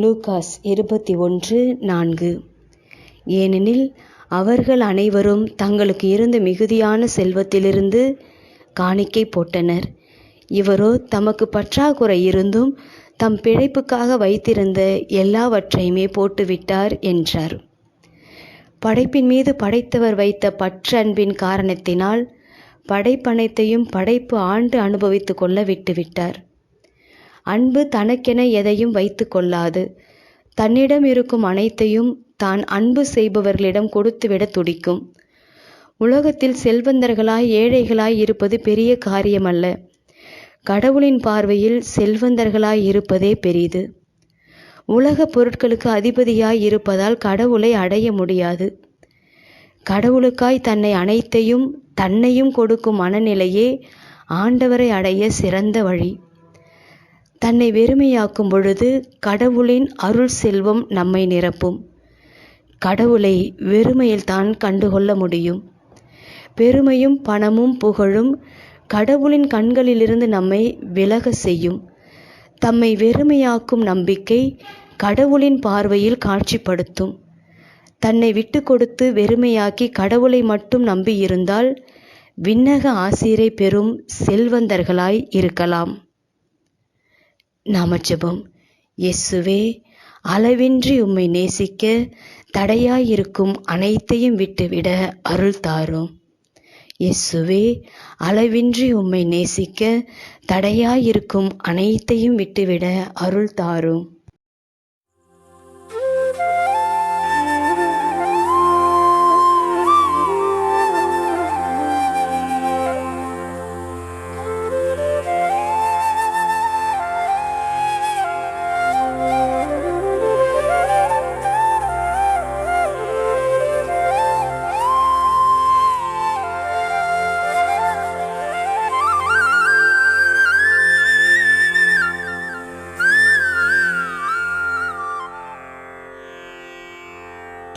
Lucas இருபத்தி ஒன்று நான்கு. ஏனெனில் அவர்கள் அனைவரும் தங்களுக்கு இருந்த மிகுதியான செல்வத்திலிருந்து காணிக்கை போட்டனர். இவரோ தமக்கு பற்றாக்குறை இருந்தும் தம் பிழைப்புக்காக வைத்திருந்த எல்லாவற்றையுமே போட்டுவிட்டார் என்றார். படைப்பின் மீது படைத்தவர் வைத்த பற்றன்பின் காரணத்தினால் படைப்பனைத்தையும் படைப்பு ஆண்டு அனுபவித்து கொள்ள விட்டுவிட்டார். அன்பு தனக்கென எதையும் வைத்து கொள்ளாது. தன்னிடம் இருக்கும் அனைத்தையும் தான் அன்பு செய்பவர்களிடம் கொடுத்துவிட துடிக்கும். உலகத்தில் செல்வந்தர்களாய் ஏழைகளாய் இருப்பது பெரிய காரியமல்ல. கடவுளின் பார்வையில் செல்வந்தர்களாய் இருப்பதே பெரிது. உலக பொருட்களுக்கு அதிபதியாய் இருப்பதால் கடவுளை அடைய முடியாது. கடவுளுக்காய் தன்னை அனைத்தையும் தன்னையும் கொடுக்கும் மனநிலையே ஆண்டவரை அடைய சிறந்த வழி. தன்னை வெறுமையாக்கும் பொழுது கடவுளின் அருள் செல்வம் நம்மை நிரப்பும். கடவுளை வெறுமையில் தான் கண்டுகொள்ள முடியும். பெருமையும் பணமும் புகழும் கடவுளின் கண்களிலிருந்து நம்மை விலக செய்யும். தம்மை வெறுமையாக்கும் நம்பிக்கை கடவுளின் பார்வையில் காட்சிப்படுத்தும். தன்னை விட்டு கொடுத்து வெறுமையாக்கி கடவுளை மட்டும் நம்பியிருந்தால் விண்ணக ஆசிரை பெறும் செல்வந்தர்களாய் இருக்கலாம். நாமஜபம். இயேசுவே அளவின்றி உம்மை நேசிக்க தடையாயிருக்கும் அனைத்தையும் விட்டுவிட அருள் தாரும். இயேசுவே அளவின்றி உம்மை நேசிக்க தடையாயிருக்கும் அனைத்தையும் விட்டுவிட அருள் தாரும்.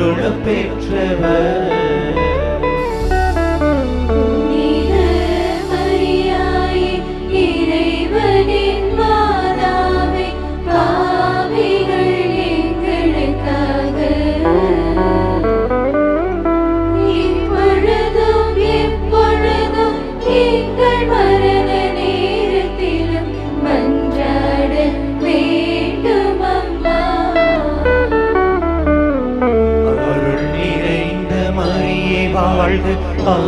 under a big tree.